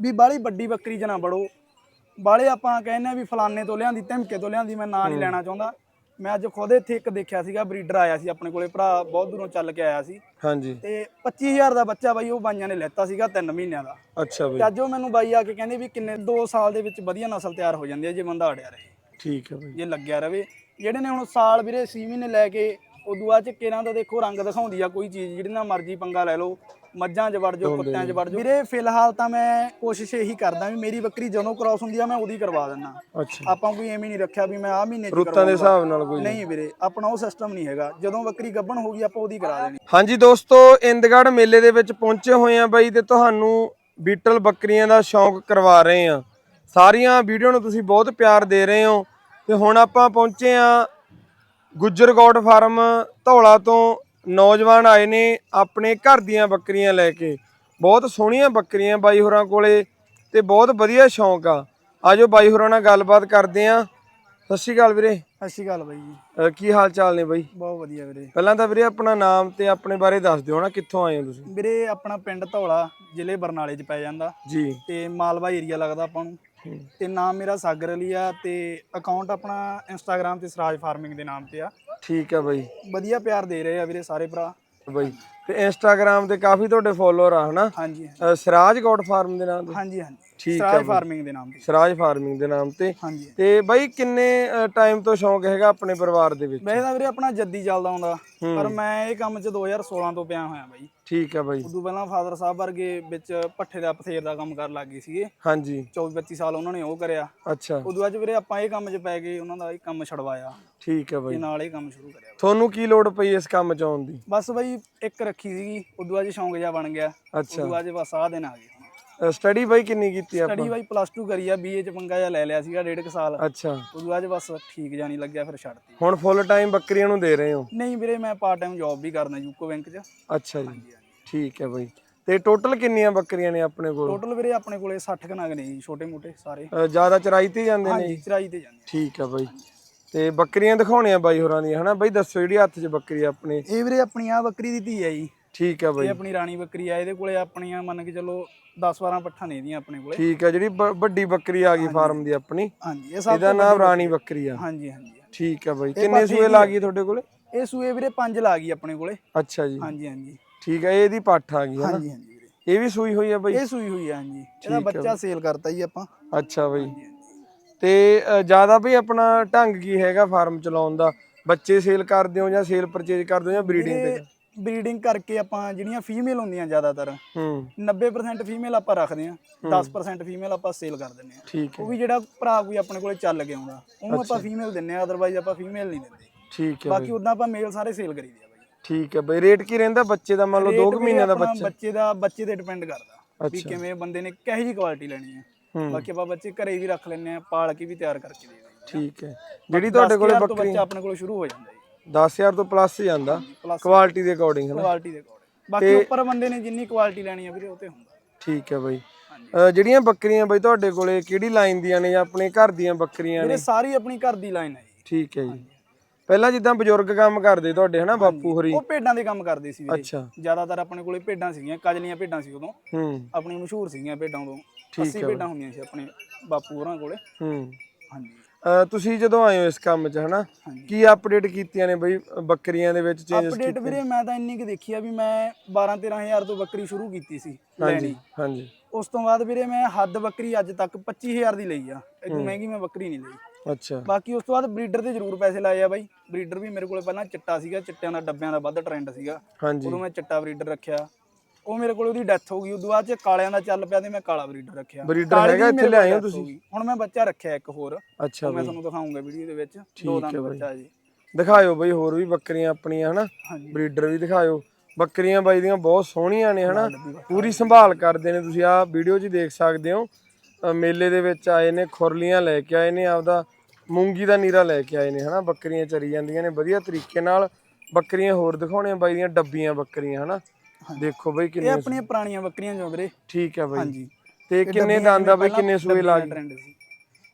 ਵੀ ਬਾਹਲੀ ਵੱਡੀ ਬੱਕਰੀ 'ਚ ਨਾ ਬੜੋ ਬਾਹਲੇ ਆਪਾਂ ਕਹਿੰਦੇ ਆ ਵੀ ਫਲਾਨੇ ਤੋਂ ਲਿਆਂਦੀ ਧਮਕੇ ਤੋਂ ਲਿਆਂਦੀ ਮੈਂ ਨਾਂ ਨਹੀਂ ਲੈਣਾ ਚਾਹੁੰਦਾ। ਮੈਂ ਅੱਜ ਖੁਦ ਇੱਥੇ ਇੱਕ ਦੇਖਿਆ ਸੀਗਾ ਬਰੀਡਰ ਆਇਆ ਸੀ ਆਪਣੇ ਕੋਲੇ ਭਰਾ ਬਹੁਤ ਦੂਰੋਂ ਚੱਲ ਕੇ ਆਇਆ ਸੀ। ਹਾਂਜੀ। ਤੇ 25000 ਦਾ ਬੱਚਾ ਬਾਈ ਉਹ ਬਾਈਆਂ ਨੇ ਲੈਤਾ ਸੀਗਾ 3 ਮਹੀਨਿਆਂ ਦਾ। ਅੱਛਾ ਤੇ ਬਈ ਅੱਜ ਉਹ ਮੈਨੂੰ ਬਾਈ ਆ ਕੇ ਕਹਿੰਦੇ ਵੀ ਕਿੰਨੇ 2 ਸਾਲ ਦੇ ਵਿੱਚ ਵਧੀਆ ਨਸਲ ਤਿਆਰ ਹੋ ਜਾਂਦੀ ਹੈ ਜੇ ਬੰਦਾ ਅੜਿਆ ਰਹੇ। ਠੀਕ ਹੈ ਬਈ। ਜੇ ਲੱਗਿਆ ਰਵੇ ਜਿਹੜੇ ਨੇ ਹੁਣ ਸਾਲ ਵੀਰੇ 6 ਮਹੀਨੇ ਲੈ ਕੇ ਉਦੋਂ ਬਾਅਦ ਚ ਕਿਰਾਂ ਦਾ ਦੇਖੋ ਰੰਗ ਦਿਖਾਉਂਦੀ ਆ ਕੋਈ ਚੀਜ਼ ਜਿਹੜੀ ਨਾਲ ਮਰਜ਼ੀ ਪੰਗਾ ਲੈ ਲਓ। ਮੱਝਾਂ 'ਚ ਵੜ ਜਾਓ ਕੁੱਤਿਆਂ 'ਚ ਵੜ ਜਾਓ। ਵੀਰੇ ਫਿਲਹਾਲ ਤਾਂ ਮੈਂ ਕੋਸ਼ਿਸ਼ ਇਹੀ ਕਰਦਾ ਵੀ ਮੇਰੀ ਬੱਕਰੀ ਜਦੋਂ ਕ੍ਰਾਸ ਹੁੰਦੀ ਆ ਮੈਂ ਉਹਦੀ ਕਰਵਾ ਦਿੰਦਾ। ਅੱਛਾ। ਆਪਾਂ ਕੋਈ ਐਵੇਂ ਨਹੀਂ ਰੱਖਿਆ ਵੀ ਮੈਂ ਆਹ ਮਹੀਨੇ 'ਚ ਰੁੱਤਾਂ ਦੇ। ਹਿਸਾਬ ਨਾਲ ਕੋਈ ਨਹੀਂ ਵੀਰੇ ਆਪਣਾ ਉਹ ਸਿਸਟਮ ਨਹੀਂ ਹੈਗਾ। ਜਦੋਂ ਬੱਕਰੀ ਗੱਭਣ ਹੋ ਗਈ ਆਪਾਂ ਉਹਦੀ ਕਰਾ ਦੇਣੀ। ਹਾਂਜੀ ਦੋਸਤੋ ਇੰਦਗੜ ਮੇਲੇ ਦੇ ਵਿੱਚ ਪਹੁੰਚੇ ਹੋਏ ਆ ਬਾਈ ਤੇ ਤੁਹਾਨੂੰ ਬੀਟਲ ਬੱਕਰੀਆਂ ਦਾ ਸ਼ੌਂਕ ਕਰਵਾ ਰਹੇ ਆ। ਸਾਰੀਆਂ ਵੀਡੀਓ ਨੂੰ ਤੁਸੀਂ ਬਹੁਤ ਪਿਆਰ ਦੇ ਰਹੇ ਹੋ। ਤੇ ਹੁਣ ਆਪਾਂ ਪਹੁੰਚੇ ਆ ਗੁੱਜਰ ਗੌਡ ਫਾਰਮ ਧੌਲਾ ਤੋਂ ਨੌਜਵਾਨ ਆਏ ਨੇ ਆਪਣੇ ਘਰ ਦੀਆਂ ਬੱਕਰੀਆਂ ਲੈ ਕੇ। ਬਹੁਤ ਸੋਹਣੀਆਂ ਬੱਕਰੀਆਂ ਬਾਈ ਹੋਰਾਂ ਕੋਲੇ ਤੇ ਬਹੁਤ ਵਧੀਆ ਸ਼ੌਂਕ ਆ। ਆਜੋ ਬਾਈ ਹੋਰਾਂ ਨਾਲ ਗੱਲਬਾਤ ਕਰਦੇ ਆ। ਸਤਿ ਸ਼੍ਰੀ ਅਕਾਲ ਵੀਰੇ। ਸਤਿ ਸ਼੍ਰੀ ਅਕਾਲ ਬਾਈ ਜੀ। ਅਹ ਕੀ ਹਾਲ ਚਾਲ ਨੇ ਬਾਈ? ਬਹੁਤ ਵਧੀਆ ਵੀਰੇ। ਪਹਿਲਾਂ ਤਾਂ ਵੀਰੇ ਆਪਣਾ ਨਾਮ ਤੇ ਆਪਣੇ ਬਾਰੇ ਦੱਸ ਦਿਓ ਨਾ ਕਿੱਥੋਂ ਆਏ ਹੋ ਤੁਸੀਂ? ਵੀਰੇ ਆਪਣਾ ਪਿੰਡ ਧੌਲਾ ਜ਼ਿਲ੍ਹੇ ਬਰਨਾਲੇ 'ਚ ਪੈ ਜਾਂਦਾ। ਜੀ। ਤੇ ਮਾਲਵਾ ਏਰੀਆ ਲੱਗਦਾ ਆਪਾਂ ਨੂੰ। ਤੇ ਨਾਮ ਮੇਰਾ ਸਾਗਰ ਅਲੀ ਆ ਤੇ ਅਕਾਊਂਟ ਆਪਣਾ ਇੰਸਟਾਗ੍ਰam ਤੇ ਸਰਾਜ ਫਾਰਮਿੰਗ ਦੇ ਨਾਮ ਤੇ ਆ। ਠੀਕ ਆ ਬਾਈ। ਵਧੀਆ ਪਿਆਰ ਦੇ ਰਹੇ ਆ ਵੀਰੇ ਸਾਰੇ ਭਰਾ। ਬਾਈ ਤੇ ਇੰਸਟਾਗ੍ਰam ਤੇ ਕਾਫੀ ਤੁਹਾਡੇ ਫੋਲੋਅਰ ਆ ਹਨਾ? ਹਾਂਜੀ ਸਿਰਾਜ ਗੌਡ ਫਾਰਮ ਦੇ ਨਾਮ ਤੇ? ਹਾਂਜੀ ਹਾਂਜੀ। ਠੀਕ ਆ ਸਰਾਜ ਬਾਈ। ਫਾਰਮਿੰਗ ਦੇ ਨਾਮ ਤੇ। ਸਿਰਾਜ ਫਾਰਮਿੰਗ ਦੇ ਨਾਮ ਤੇ। ਹਾਂਜੀ। ਤੇ ਬਾਈ ਕਿੰਨੇ ਟਾਈਮ ਤੋਂ ਸ਼ੌਂਕ ਹੈਗਾ ਆਪਣੇ ਪਰਿਵਾਰ ਦੇ ਵਿੱਚ? ਵੈਸੇ ਤਾਂ ਵੀਰੇ ਆਪਣਾ ਜੱਦੀ ਚੱਲਦਾ ਹੁੰਦਾ। ਪਰ ਮੈਂ ਇਹ ਕੰਮ 'ਚ 2016 ਤੋਂ ਪਿਆ ਹੋਇਆ ਬਾਈ। ਠੀਕ ਆ ਬਾਈ। ਉਦੋਂ ਪਹਿਲਾਂ ਫਾਦਰ ਸਾਹਿਬ ਵਰਗੇ ਵਿੱਚ ਪੱਠੇ ਦਾ ਪਥੇਰ ਦਾ ਕੰਮ ਕਰਨ ਲੱਗ ਗਏ ਸੀਗੇ। ਹਾਂਜੀ। 24 25 ਸਾਲ ਉਹਨਾਂ ਨੇ ਉਹ ਕਰਿਆ। ਅੱਛਾ। ਉਦੋਂ ਅੱਜ ਵੀਰੇ ਆਪਾਂ ਇਹ ਕੰਮ 'ਚ ਪੈ ਗਏ ਉਹਨਾਂ ਦਾ ਇਹ ਕੰਮ ਛਡਵਾਇਆ। ਠੀਕ ਆ ਤੇ ਬਾਈ ਨਾਲ ਇਹ ਕੰਮ ਸ਼ੁਰੂ ਕਰਿਆ। ਤੁਹਾਨੂੰ ਕੀ ਲੋੜ ਪਈ ਇਸ ਕੰਮ ਚ ਆਉਣ ਦੀ? ਬਸ ਬਾਈ ਇੱਕ ਰੱਖੀ ਸੀਗੀ ਉਦੋਂ ਅੱਜ ਸ਼ੌਂਕ ਜਿਹਾ ਬਣ ਗਿਆ। ਅੱਛਾ। ਉਦੋਂ ਅੱਜ ਬਸ ਆਹ ਦਿਨ ਆ ਗਏ। ਸਟੱਡੀ ਬਾਈ ਕਿੰਨੀ ਕੀਤੀ ਆਪਾਂ? ਸਟੱਡੀ ਬਾਈ ਪਲੱਸ 2 ਕਰੀ ਆ ਬੀਏ ਚ ਪੰਗਾ ਜਿਹਾ ਲੈ ਲਿਆ ਸੀਗਾ ਡੇਢ ਕੁ ਸਾਲ। ਅੱਛਾ। ਉਦੋਂ ਅੱਜ ਬਸ ਠੀਕ ਨਹੀਂ ਲੱਗਿਆ ਫਿਰ ਛੱਡਤੀ ਹੁਣ ਫੁੱਲ ਟਾਈਮ ਬੱਕਰੀਆਂ ਨੂੰ ਦੇ ਰਹੇ ਹੋ? ਨਹੀਂ ਵੀਰੇ ਮੈਂ ਪਾਰਟ ਟਾਈਮ ਜੌਬ ਵੀ ਕਰਦਾ ਯੂਕੋ ਬੈਂਕ 'ਚ। ਅੱਛਾ ਜੀ। ਠੀਕ ਹੈ ਬਾਈ। ਤੇ ਟੋਟਲ ਕਿੰਨੀਆਂ ਬੱਕਰੀਆਂ ਨੇ ਆਪਣੇ ਕੋਲ? ਟੋਟਲ ਵੀਰੇ ਆਪਣੇ ਕੋਲੇ 60 ਕਨਾਗ ਨੇ ਜੀ ਛੋਟੇ ਮੋਟੇ ਸਾਰੇ। ਜ਼ਿਆਦਾ ਚਰਾਈ ਤੇ ਹੀ ਜਾਂਦੇ ਨੇ ਹਾਂਜੀ ਚਰਾਈ ਤੇ ਜਾਂਦੇ ਠੀਕ ਆ ਬਾਈ। ਤੇ ਬੱਕਰੀਆਂ ਦਿਖਾਉਣੀਆਂ ਬਾਈ ਹੋਰਾਂ ਦੀਆਂ ਹਨਾ? ਬਾਈ ਦੱਸੋ ਜਿਹੜੀ ਹੱਥ 'ਚ ਬੱਕਰੀ ਆ ਆਪਣੇ। ਇਹ ਵੀਰੇ ਆਪਣੀ ਆ ਬੱਕਰੀ ਦੀ ਧੀ ਆ ਜੀ। ਠੀਕ ਆ ਬਾਈ। ਇਹ ਆਪਣੀ ਰਾਣੀ ਬੱਕਰੀ ਆ ਇਹਦੇ ਕੋਲੇ ਆਪਣੀਆਂ ਮੰਨ ਕੇ ਚੱਲੋ 10 12 ਪੱਠਾਂ ਨੇ ਇਹਦੀਆਂ ਆਪਣੇ ਕੋਲੇ। ਠੀਕ ਆ ਜਿਹੜੀ ਬ- ਵੱਡੀ ਬੱਕਰੀ ਆ ਗਈ ਫਾਰਮ ਦੀ ਆਪਣੀ। ਹਾਂਜੀ ਇਹ ਸਭ ਇਹਦਾ ਨਾਮ ਰਾਣੀ ਬੱਕਰੀ ਆ। ਹਾਂਜੀ ਹਾਂਜੀ ਠੀਕ ਆ ਬਾਈ। ਕਿੰਨੇ ਸੂਏ ਲਾ ਗਈ ਤੁਹਾਡੇ ਕੋਲੇ? ਇਹ ਸੂਏ ਵੀਰੇ ਪੰਜ ਲਾ ਗਈ ਆਪਣੇ ਕੋਲੇ। ਅੱਛਾ ਜੀ। ਹਾਂਜੀ ਹਾਂਜੀ। ਠੀਕ ਆ ਇਹਦੀ ਪੱਠ ਆ ਗਈ ਹਨਾ ਹਾਂਜੀ ਹਾਂਜੀ ਵੀਰੇ। ਇਹ ਵੀ ਸੂਈ ਹੋਈ ਆ ਬਾਈ? ਇਹ ਸੂਈ ਹੋਈ ਆ ਹਾਂਜੀ। ਇਹਦਾ ਬੱਚਾ ਸੇਲ ਕਰਤਾ ਜੀ ਆਪਾਂ। ਅੱਛਾ ਬਾਈ। ਤੇ ਜ਼ਿਆਦਾ ਵੀ ਆਪਣਾ ਢੰਗ ਕੀ ਹੈਗਾ ਫਾਰਮ ਚਲਾਉਣ ਦਾ? ਬੱਚੇ ਸੇਲ ਕਰਦੇ ਹੋ ਜਾਂ ਸੇਲ ਪਰਚੇਜ ਕਰਦੇ ਹੋ ਜਾਂ ਬਰੀਡਿੰਗ ਤੇ? ਬਰੀਡਿੰਗ ਕਰਕੇ ਆਪਾਂ ਜਿਹੜੀਆਂ ਫੀਮੇਲ ਹੁੰਦੀਆਂ ਜ਼ਿਆਦਾਤਰ ਹੂੰ। 90% ਫੀਮੇਲ ਆਪਾਂ ਰੱਖਦੇ ਆ 10% ਫੀਮੇਲ ਆਪਾਂ ਸੇਲ ਕਰ ਦਿੰਦੇ ਆ ਠੀਕ ਹੈ। ਉਹ ਵੀ ਜਿਹੜਾ ਭਰਾ ਕੋਈ ਆਪਣੇ ਕੋਲੇ ਚੱਲ ਕੇ ਆਉਂਦਾ ਉਹਨੂੰ ਆਪਾਂ ਫੀਮੇਲ ਦਿੰਨੇ ਆ ਅਦਰਵਾਈਜ਼ ਆਪਾਂ ਫੀਮੇਲ ਨਹੀਂ ਦਿੰਦੇ। ਠੀਕ ਹੈ ਬਾਕੀ ਉਦਾਂ ਆਪਾਂ ਮੇਲ ਸਾਰੇ ਸੇਲ ਕਰੀਦੇ ਆ। ਠੀਕ ਹੈ ਬਾਈ ਰੇਟ ਕੀ ਰਹਿੰਦਾ ਬੱਚੇ ਦਾ? ਮੰਨ ਲਓ 2 Rate ਵੀਰੇ ਮਹੀਨਿਆਂ ਦਾ ਬੱਚਾ। ਬੱਚੇ ਦਾ ਬੱਚੇ ਤੇ ਡਿਪੈਂਡ ਕਰਦਾ ਵੀ। ਕਿਵੇਂ ਬੰਦੇ ਨੇ ਕਿਹੋ ਜੀ ਕੁਆਲਿਟੀ ਲੈਣੀ ਹੈ। ਹੂੰ। ਬਾਕੀ ਆਪਾਂ ਬੱਚੇ ਘਰੇ ਵੀ ਰੱਖ ਲੈਂਦੇ ਆ ਪਾਲ ਕੇ ਵੀ ਤਿਆਰ ਕਰਕੇ ਦੇ ਦਿੰਦੇ ਠੀਕ ਹੈ। ਜਿਹੜੀ ਤੁਹਾਡੇ ਕੋਲੇ ਬੱਕਰੀ ਬੱਚਾ ਆਪਣੇ ਕੋਲ ਸ਼ੁਰੂ ਹੋ ਜਾਂਦਾ ਜੀ। 10000 ਤੋਂ ਪਲੱਸ ਜਾਂਦਾ। ਕੁਆਲਿਟੀ ਦੇ ਅਕੋਰਡਿੰਗ ਹਨਾ ਕੁਆਲਿਟੀ ਦੇ ਅਕੋਰਡਿੰਗ ਬਾਕੀ ਉੱਪਰ ਬੰਦੇ ਨੇ ਜਿੰਨੀ ਕੁਆਲਿਟੀ ਲੈਣੀ ਹੈ ਵੀਰੇ ਉਹ ਤੇ ਹੁੰਦਾ। ਠੀਕ ਹੈ ਬਾਈ। ਜਿਹੜੀਆਂ ਬੱਕਰੀਆਂ ਬਾਈ ਤੁਹਾਡੇ ਕੋਲੇ ਕਿਹੜੀ ਲਾਈਨ ਦੀਆਂ ਨੇ ਜਾਂ ਆਪਣੇ ਘਰ ਦੀਆਂ ਬੱਕਰੀਆਂ ਨੇ? ਵੀਰੇ ਸਾਰੀ ਆਪਣੀ ਘਰ ਦੀ ਲਾਈਨ ਹੈ ਜੀ। ਠੀਕ ਹੈ ਜੀ। ਪਹਿਲਾਂ ਜਿੱਦਾਂ ਬਜ਼ੁਰਗ ਕੰਮ ਕਰਦੇ ਤੁਹਾਡੇ ਹਨਾ ਬਾਪੂ ਹੋਰੀ? ਉਹ ਭੇਡਾਂ ਦੇ ਕੰਮ ਕਰਦੇ ਸੀ ਵੀਰੇ। ਅੱਛਾ। ਜ਼ਿਆਦਾਤਰ ਆਪਣੇ ਕੋਲੇ ਭੇਡਾਂ ਸੀਗੀਆਂ ਕਜਲੀਆਂ ਭੇਡਾਂ ਸੀ ਉਦੋਂ। ਹੂੰ। ਆਪਣੀ ਮਸ਼ਹੂਰ ਸੀਗੀਆਂ ਭੇਡਾਂ ਉਦੋਂ। 80 ਭੇਡਾਂ ਹੁੰਦੀਆਂ ਸੀ ਆਪਣੇ ਬਾਪੂ ਹੋਰਾਂ ਕੋਲੇ। ਹੂੰ। ਹਾਂਜੀ। ਤੁਸੀਂ ਜਦੋਂ ਆਏ ਹੋ ਇਸ ਕੰਮ 'ਚ ਹਨਾ। ਕੀ ਅਪਡੇਟ ਕੀਤੀਆਂ ਨੇ ਬਈ ਬੱਕਰੀਆਂ ਦੇ ਵਿੱਚ ਚੇਂਜਸ ਅਪਡੇਟ ਵੀਰੇ ਮੈਂ ਤਾਂ ਇੰਨੀ ਕਿ ਦੇਖੀ ਆ ਵੀ ਮੈਂ 12 13000 ਤੋਂ ਬੱਕਰੀ ਸ਼ੁਰੂ ਕੀਤੀ ਸੀ ਲੈਣੀ। ਹਾਂਜੀ ਉਸ ਤੋਂ ਬਾਅਦ ਵੀਰੇ ਮੈਂ ਹੱਦ ਬੱਕਰੀ ਅੱਜ ਤੱਕ 25000 ਦੀ ਲਈ ਆ। ਇਦੋਂ ਮਹਿੰਗੀ ਮੈਂ ਬੱਕਰੀ ਨਹੀਂ ਲਈ। ਅੱਛਾ। ਬਾਕੀ ਉਸ ਤੋਂ ਬਾਅਦ ਬਰੀਡਰ ਤੇ ਜ਼ਰੂਰ ਪੈਸੇ ਲਾਏ ਆ ਬਾਈ। ਬਰੀਡਰ ਵੀ ਮੇਰੇ ਕੋਲੇ ਪਹਿਲਾਂ ਚਿੱਟਾ ਸੀਗਾ ਚਿੱਟਿਆਂ ਦਾ ਡੱਬਿਆਂ ਦਾ ਵੱਧ ਟ੍ਰੈਂਡ ਸੀਗਾ। ਹਾਂਜੀ। ਉਦੋਂ ਮੈਂ ਚਿੱਟਾ ਬਰੀਡਰ ਰੱਖਿਆ। ਉਹ ਮੇਰੇ ਕੋਲ ਉਹਦੀ ਡੈਥ ਹੋ ਗਈ ਉਦੋਂ ਬਾਅਦ ਚ ਕਾਲਿਆਂ ਦਾ ਚੱਲ ਪਿਆ ਤੇ ਮੈਂ ਕਾਲਾ ਬਰੀਡਰ ਰੱਖਿਆ। ਕਾਲੇ ਹੈਗਾ ਦੀ ਇੱਥੇ ਮੇਰੇ ਲਿਆਏ ਹੋ death ਤੁਸੀਂ? ਗਈ। ਹੁਣ ਮੈਂ ਬੱਚਾ ਰੱਖਿਆ ਇੱਕ ਹੋਰ। ਅੱਛਾ ਉਹ ਮੈਂ ਬਈ। ਤੁਹਾਨੂੰ ਦਿਖਾਉਂਗਾ ਵੀਡੀਓ ਦੇ ਵਿੱਚ। ਦੋ ਦੰਦ ਬੱਚਾ ਜੀ। ਦਿਖਾਇਓ ਬਈ ਹੋਰ ਵੀ ਬੱਕਰੀਆਂ ਆਪਣੀਆਂ ਹਨਾ? ਹਾਂਜੀ। ਬਰੀਡਰ ਵੀ ਦਿਖਾਇਓ। ਬੱਕਰੀਆਂ ਬਾਈ ਦੀਆਂ ਬਹੁਤ ਸੋਹਣੀਆਂ ਨੇ ਹਨਾ? ਪੂਰੀ ਸੰਭਾਲ ਕਰਦੇ ਨੇ ਤੁਸੀਂ। ਆਹ ਵੀਡੀਓ 'ਚ ਦੇਖ ਸਕਦੇ ਹੋ। ਅ, ਮੇਲੇ ਦੇ ਵਿੱਚ ਆਏ ਨੇ ਖੁਰਲੀਆਂ ਲੈ ਕੇ ਆਏ ਨੇ ਆਪਦਾ। ਮੂੰਗੀ ਦਾ ਨੀਰਾ ਲੈ ਕੇ ਆਏ ਨੇ ਹਨਾ? ਬੱਕਰੀਆਂ ਚਰੀ ਜਾਂਦੀਆਂ ਨੇ ਵਧੀਆ ਤਰੀਕੇ ਨਾਲ ਬੱਕਰੀਆਂ ਹੋਰ ਦਿਖਾਉਣੀਆਂ ਬਾਈ ਦੀਆਂ ਡੱਬੀਆਂ ਬੱਕਰੀਆਂ ਹਨਾ? ਦੇਖੋ ਬਈ ਇਹ ਕਿੰਨੇ ਆਪਣੀਆਂ ਪੁਰਾਣੀਆਂ ਬੱਕਰੀਆਂ ਜੋ ਵੀਰੇ। ਠੀਕ ਹੈ ਬਾਈ। ਹਾਂਜੀ। ਤੇ ਕਿੰਨੇ ਦੰਦ ਆ ਬਾਈ? ਕਿੰਨੇ ਸੂਏ ਲਾ ਗਏ? ਸੀ।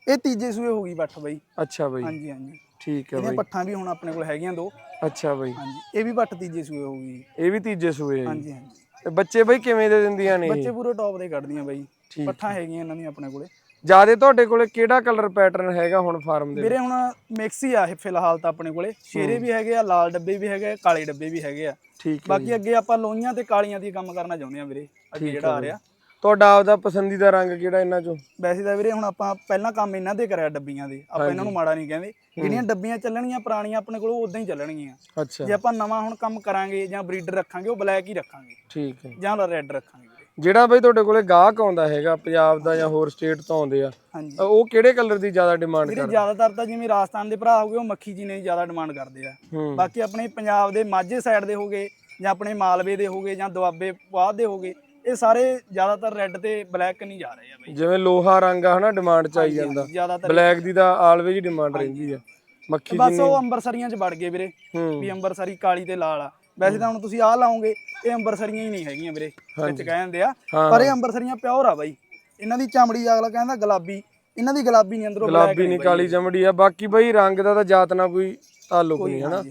ਇਹ ਤੀਜੇ ਸੂਏ ਹੋ ਗਈ ਬੱਠ ਬਾਈ। ਅੱਛਾ ਬਾਈ। ਹਾਂਜੀ ਹਾਂਜੀ। ਠੀਕ ਹੈ ਇਹਦੀਆਂ ਬਾਈ। ਪੱਠਾਂ ਵੀ ਹੁਣ ਆਪਣੇ ਕੋਲ ਹੈਗੀਆਂ ਦੋ। ਅੱਛਾ ਬਾਈ। ਹਾਂਜੀ ਇਹ ਵੀ ਬੱਠ ਤੀਜੇ ਸੂਏ ਹੋ ਗਈ। ਇਹ ਵੀ ਤੀਜੇ ਸੂਏ ਆ ਜੀ। ਹਾਂਜੀ ਹਾਂਜੀ। ਤੇ ਬੱਚੇ ਬਾਈ ਕਿਵੇਂ ਦੇ ਦਿੰਦੀਆਂ ਨੇ ਇਹ? ਬੱਚੇ ਪੂਰੇ ਟੌਪ ਦੇ ਕੱਢਦੀਆਂ ਬਾਈ। ਠੀਕ ਪੱਠਾਂ ਹੈਗੀਆਂ ਇਹਨਾਂ ਦੀਆਂ ਆਪਣੇ ਕੋਲੇ। ਜਿਆਦੇ ਤੁਹਾਡੇ ਕੋਲੇ ਕਿਹੜਾ ਕਲਰ ਪੈਟਰਨ ਹੈਗਾ ਹੁਣ ਫਾਰਮ ਦੇ? ਵੀਰੇ ਹੁਣ ਮਿਕਸ ਹੀ ਆ ਇਹ ਫਿਲਹਾਲ ਤਾਂ ਆਪਣੇ ਕੋਲੇ। ਸ਼ੇਰੇ ਵੀ ਹੈਗੇ ਆ ਲਾਲ ਡੱਬੇ ਵੀ ਹੈਗੇ ਆ ਕਾਲੇ ਡੱਬੇ ਵੀ ਹੈਗੇ ਆ। ਠੀਕ ਹੈ ਬਾਕੀ ਅੱਗੇ ਆਪਾਂ ਲੋਈਆਂ ਤੇ ਕਾਲੀਆਂ ਦੀ ਕੰਮ ਕਰਨਾ ਚਾਹੁੰਦੇ ਆ ਵੀਰੇ ਅੱਗੇ ਜਿਹੜਾ ਆ ਰਿਹਾ। ਤੁਹਾਡਾ ਆਪਦਾ ਪਸੰਦੀਦਾ ਰੰਗ ਕਿਹੜਾ ਇਹਨਾਂ ਚੋਂ? ਵੈਸੇ ਤਾਂ ਵੀਰੇ ਹੁਣ ਆਪਾਂ ਪਹਿਲਾਂ ਕੰਮ ਇਹਨਾਂ ਦੇ ਕਰਿਆ ਡੱਬੀਆਂ ਦੇ। ਆਪਾਂ ਇਹਨਾਂ ਨੂੰ ਮਾੜਾ ਨਹੀਂ ਕਹਿੰਦੇ। ਜਿਹੜੀਆਂ ਡੱਬੀਆਂ ਚੱਲਣਗੀਆਂ ਪੁਰਾਣੀਆਂ ਆਪਣੇ ਕੋਲ ਉਦਾਂ ਹੀ ਚੱਲਣਗੀਆਂ। ਅੱਛਾ। ਜੇ ਆਪਾਂ ਨਵਾਂ ਹੁਣ ਕੰਮ ਕਰਾਂਗੇ ਜਾਂ ਬਰੀਡਰ ਰੱਖਾਂਗੇ ਉਹ ਬਲੈਕ ਹੀ ਰੱਖਾਂਗੇ। ਠੀਕ ਹੈ। ਜਾਂ ਰੈੱਡ ਰੱਖਾਂਗੇ। ਜਿਹੜਾ ਬਈ ਤੁਹਾਡੇ ਕੋਲੇ ਗਾਹਕ ਆਉਂਦਾ ਹੈਗਾ ਪੰਜਾਬ ਦਾ ਜਾਂ ਹੋਰ ਸਟੇਟ ਤੋਂ ਆਉਂਦੇ ਆ ਹਾਂਜੀ। ਉਹ ਕਿਹੜੇ ਕਲਰ ਦੀ ਜ਼ਿਆਦਾ ਡਿਮਾਂਡ ਵੀਰੇ ਕਰਦੇ? ਜ਼ਿਆਦਾਤਰ ਤਾਂ ਜਿਵੇਂ ਰਾਜਸਥਾਨ ਦੇ ਭਰਾ ਹੋਗੇ ਉਹ ਮੱਖੀ ਜੀ ਨੇ ਜ਼ਿਆਦਾ ਡਿਮਾਂਡ ਕਰਦੇ ਆ। ਹੂੰ। ਬਾਕੀ ਆਪਣੇ ਪੰਜਾਬ ਦੇ ਮਾਝੇ ਸਾਈਡ ਦੇ ਹੋਗੇ ਜਾਂ ਆਪਣੇ ਮਾਲਵੇ ਦੇ ਹੋਗੇ ਜਾਂ ਦੁਆਬੇ ਬਾਅਦ ਦੇ ਹੋਗੇ ਇਹ ਸਾਰੇ ਜ਼ਿਆਦਾਤਰ ਰੈੱਡ ਤੇ ਬਲੈਕ ਨਹੀਂ ਜਾ ਰਹੇ ਆ ਬਈ। ਜਿਵੇਂ ਲੋਹਾ ਰੰਗ ਆ ਹਨਾ ਡਿਮਾਂਡ ਚ ਆਈ ਜਾਂਦਾ। ਜ਼ਿਆਦਾਤਰ ਬਲੈਕ ਦੀ ਤਾਂ ਆਲਵੇਜ ਡਿਮਾਂਡ ਰਹਿੰਦੀ ਆ। ਮੱਖੀ ਬਸ ਉਹ ਅੰਬਰਸਰੀਆਂ 'ਚ ਵੜ ਗਏ ਵੀਰੇ ਹੂੰ। ਵੀ ਅੰਬਰਸਰੀ ਕਾਲੀ ਤੇ ਲਾਲ ਆ। ਵੈਸੇ ਤਾਂ ਹੁਣ ਤੁਸੀਂ ਆਹ ਲਾਓਗੇ ਇਹ ਅੰਬਰਸਰੀਆਂ ਹੀ ਨਹੀਂ ਹੈਗੀਆਂ ਵੀਰੇ ਵਿੱਚ ਕਹਿੰਦੇ ਆ। ਹਾਂ, ਪਰ ਇਹ ਅੰਬਰਸਰੀਆਂ ਪਿਓਰ ਆ ਬਾਈ। ਇਹਨਾਂ ਦੀ ਚਮੜੀ ਅਗਲਾ ਕਹਿੰਦਾ ਗੁਲਾਬੀ। ਇਹਨਾਂ ਦੀ ਗੁਲਾਬੀ ਨਹੀਂ ਅੰਦਰੋਂ ਗੁਲਾਬੀ ਨਹੀਂ ਕਾਲੀ ਚਮੜੀ ਆ। ਬਾਕੀ ਬਈ ਰੰਗ ਦਾ ਤਾਂ ਜਾਤ ਨਾਲ ਕੋਈ ਤਾਲੁਕ ਨਹੀਂ ਹਨਾ?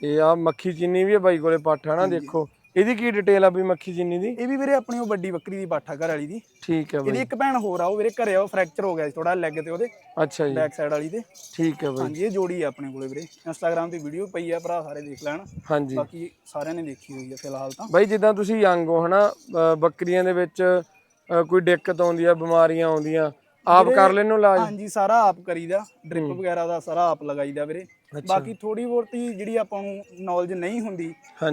ਤੇ ਆ ਮੱਖੀ ਚੀਨੀ ਵੀ ਆ ਬਾਈ ਕੋਲੇ ਪੱਠ ਹਨਾ? ਦੇਖੋ। ਇਹਦੀ ਕੀ ਡਿਟੇਲ ਆ ਬਈ ਮੱਖੀ ਚੀਨੀ ਦੀ? ਇਹ ਵੀ ਵੀਰੇ ਆਪਣੀ ਉਹ ਵੱਡੀ ਬੱਕਰੀ ਦੀ ਬਾਠਾ ਘਰ ਵਾਲੀ ਦੀ। ਠੀਕ ਹੈ ਇਹਦੀ ਬਈ। ਇੱਕ ਭੈਣ ਹੋਰ ਆ ਉਹ ਵੀਰੇ ਘਰੇ ਆ ਉਹ ਫ੍ਰੈਕਚਰ ਹੋ ਗਿਆ ਸੀ ਥੋੜਾ ਲੈਗ ਤੇ ਉਹਦੇ ਅੱਛਾ ਜੀ। ਬੈਕ ਸਾਈਡ ਵਾਲੀ ਤੇ। ਠੀਕ ਹੈ ਬਈ। ਹਾਂਜੀ ਇਹ ਜੋੜੀ ਆ ਆਪਣੇ ਕੋਲੇ ਵੀਰੇ। ਇੰਸਟਾਗ੍ਰam ਤੇ ਵੀਡੀਓ ਪਈ ਆ ਭਰਾ ਸਾਰੇ ਦੇਖ ਲੈਣ। ਹਾਂਜੀ। ਬਾਕੀ ਸਾਰਿਆਂ ਨੇ ਦੇਖੀ ਹੋਈ ਆ ਫਿਲਹਾਲ ਤਾਂ। ਬਾਈ ਜਿੱਦਾਂ ਤੁਸੀਂ ਯੰਗ ਹੋ ਹਨਾ ਬੱਕਰੀਆਂ ਦੇ ਵਿੱਚ ਕੋਈ ਦਿੱਕਤ ਆਉਂਦੀ ਆ ਬਿਮਾਰੀਆਂ ਆਉਂਦੀਆਂ ਆਪ ਕਰ ਲੈਣੋ ਇਲਾਜ? ਹਾਂਜੀ ਸਾਰਾ ਆਪ ਕਰੀਦਾ। ਡ੍ਰਿਪ ਵਗੈਰਾ ਦਾ ਸਾਰਾ ਆਪ ਲਗਾਈਦਾ ਵੀਰੇ। ਬਾਕੀ ਥੋੜੀ ਬਹੁਤੀ ਜਿਹੜੀ ਆਪਾਂ ਨੂੰ ਨੌਲੇਜ ਨਹੀਂ ਹੁੰਦੀ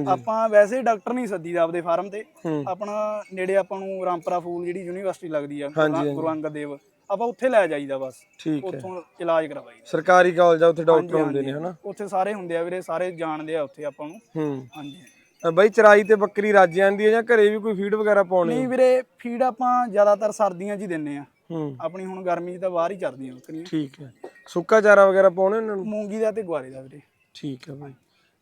ਆਪਾਂ ਵੈਸੇ ਡਾਕਟਰ ਨਹੀਂ ਸੱਦੀਦਾ ਆਪਦੇ ਫਾਰਮ ਤੇ। ਆਪਣਾ ਨੇੜੇ ਆਪਾਂ ਨੂੰ ਰਾਮਪੁਰਾ ਫੂਲ ਜਿਹੜੀ ਯੂਨੀਵਰਸਿਟੀ ਲੱਗਦੀ ਆ। ਗੁਰੂ ਅੰਗਦ ਦੇਵ ਆਪਾਂ ਉੱਥੇ ਲੈ ਜਾਈਦਾ ਬਸ। ਉੱਥੋਂ ਇਲਾਜ ਕਰਵਾਈਦਾ। ਸਰਕਾਰੀ ਕਾਲਜ ਆ ਉੱਥੇ ਡਾਕਟਰ ਹੁੰਦੇ ਨੇ। ਹਨਾ? ਉੱਥੇ ਸਾਰੇ ਹੁੰਦੇ ਆ ਵੀਰੇ ਸਾਰੇ ਜਾਣਦੇ ਆ ਉੱਥੇ ਆਪਾਂ ਨੂੰ। ਹਾਂਜੀ। ਬਾਈ ਚਰਾਈ ਤੇ ਬੱਕਰੀ ਰੱਜ ਜਾਂਦੀ ਹੈ ਜਾਂ ਘਰੇ ਵੀ ਕੋਈ ਫੀਡ ਵਗੈਰਾ ਪਾਉਣੀ ਨਹੀਂ ਵੀਰੇ ਫੀਡ ਆਪਾਂ ਜ਼ਿਆਦਾਤਰ ਸਰਦੀਆਂ 'ਚ ਹੀ ਦਿੰਨੇ ਆ। ਹੂੰ। ਆਪਣੀ ਹੁਣ ਗਰਮੀ 'ਚ ਤਾਂ ਬਾਹਰ ਹੀ ਚਰਦੀਆਂ ਬੱਕਰੀਆਂ। ਠੀਕ ਹੈ। ਸੁੱਕਾ ਚਾਰਾ ਵਗੈਰਾ ਪਾਉਣੇ ਉਹਨਾਂ ਨੂੰ? ਮੂੰਗੀ ਦਾ ਤੇ ਗੁਆਰੇ ਦਾ ਵੀਰੇ। ਠੀਕ ਹੈ ਬਾਈ।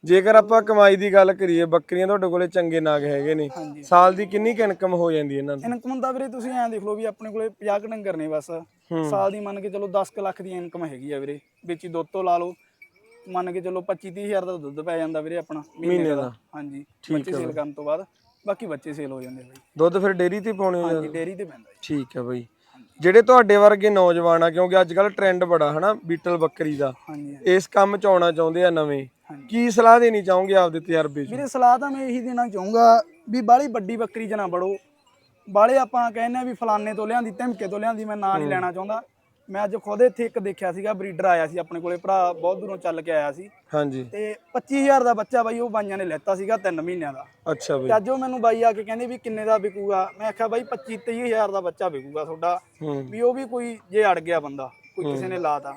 ਜੇਕਰ ਆਪਾਂ ਕਮਾਈ ਦੀ ਗੱਲ ਕਰੀਏ ਬੱਕਰੀਆਂ ਤੁਹਾਡੇ ਕੋਲੇ ਚੰਗੇ ਨਾਗ ਹੈਗੇ ਨੇ। ਹਾਂਜੀ। ਸਾਲ ਦੀ ਕਿੰਨੀ ਕੁ ਇਨਕਮ ਹੋ ਜਾਂਦੀ ਇਹਨਾਂ ਦੀ? ਇਨਕਮ ਦਾ ਵੀਰੇ ਤੁਸੀਂ ਐਂ ਦੇਖ ਲਓ ਵੀ ਆਪਣੇ ਕੋਲੇ 50 ਕੁ ਡੰਗਰ ਨੇ ਬਸ। ਸਾਲ ਦੀ ਮੰਨ ਕੇ ਚਲੋ 10 ਕੁ ਲੱਖ ਦੀ ਇਨਕਮ ਹੈਗੀ ਆ ਵੀਰੇ। ਵਿੱਚ ਹੀ ਦੁੱਧ ਤੋਂ ਲਾ ਲਓ। ਮੰਨ ਕੇ ਚਲੋ 25 30 ਹਜ਼ਾਰ ਦਾ ਦੁੱਧ ਪੈ ਜਾਂਦਾ ਵੀਰੇ ਆਪਣਾ ਮਹੀਨੇ ਦਾ। ਹਾਂਜੀ। ਬੱਚੇ ਸੇਲ ਕਰਨ ਤੋਂ ਬਾਅਦ। ਬਾਕੀ ਬੱਚੇ ਸੇਲ ਹੋ ਜਾਂਦੇ ਆ ਬਾਈ। ਦੁੱਧ ਫਿਰ ਡੇਰੀ ਤੇ ਪਾਉਣੇ ਹੋ ਹਾਂਜੀ ਡੇਰੀ ਤੇ ਪੈਂਦਾ ਜੀ। ਠੀਕ ਹੈ ਬਾਈ। ਜਿਹੜੇ ਤੁਹਾਡੇ ਵਰਗੇ ਨੌਜਵਾਨ ਆ ਕਿਉਂਕਿ ਅੱਜ ਕੱਲ ਟ੍ਰੈਂਡ ਬੜਾ ਹਨਾ ਬੀਟਲ ਬੱਕਰੀ ਦਾ। ਹਾਂਜੀ ਇਸ ਕੰਮ ਚ ਆਉਣਾ ਚਾਹੁੰਦੇ ਆ ਨਵੇਂ। ਕੀ ਸਲਾਹ ਦੇਣੀ ਚਾਹੋਗੇ ਆਪਦੇ ਤਜਰਬੇ ਚ? ਵੀਰੇ ਸਲਾਹ ਤਾਂ ਮੈਂ ਇਹੀ ਦੇਣਾ ਚਾਹੂੰਗਾ ਵੀ ਬਾਹਲੀ ਵੱਡੀ ਬੱਕਰੀ 'ਚ ਨਾ ਬੜੋ ਬਾਹਲੇ ਆਪਾਂ ਕਹਿੰਦੇ ਆ ਵੀ ਫਲਾਨੇ ਤੋਂ ਲਿਆਂਦੀ ਧਮਕੇ ਤੋਂ ਲਿਆਂਦੀ ਮੈਂ ਨਾਂ ਨਹੀਂ ਲੈਣਾ ਚਾਹੁੰਦਾ। ਮੈਂ ਅੱਜ ਖੁਦ ਇੱਥੇ ਇੱਕ ਦੇਖਿਆ ਸੀਗਾ ਬਰੀਡਰ ਆਇਆ ਸੀ ਆਪਣੇ ਕੋਲੇ ਭਰਾ ਬਹੁਤ ਦੂਰੋਂ ਚੱਲ ਕੇ ਆਇਆ ਸੀ। ਹਾਂਜੀ। ਤੇ 25000 ਦਾ ਬੱਚਾ ਬਾਈ ਉਹ ਬਾਈਆਂ ਨੇ ਲੈਤਾ ਸੀਗਾ 3 ਮਹੀਨਿਆਂ ਦਾ। ਅੱਛਾ ਬਾਈ। ਤੇ ਅੱਜ ਉਹ ਮੈਨੂੰ ਬਾਈ ਆ ਕੇ ਕਹਿੰਦੇ ਵੀ ਕਿੰਨੇ ਦਾ ਵਿਕੂਗਾ? ਮੈਂ ਆਖਿਆ ਬਾਈ 25 23000 ਦਾ ਬੱਚਾ ਵਿਕੂਗਾ ਤੁਹਾਡਾ। ਵੀ ਉਹ ਵੀ ਕੋਈ ਜੇ ਅੜ ਗਿਆ ਬੰਦਾ ਕੋਈ ਕਿਸੇ ਨੇ ਲਾਤਾ।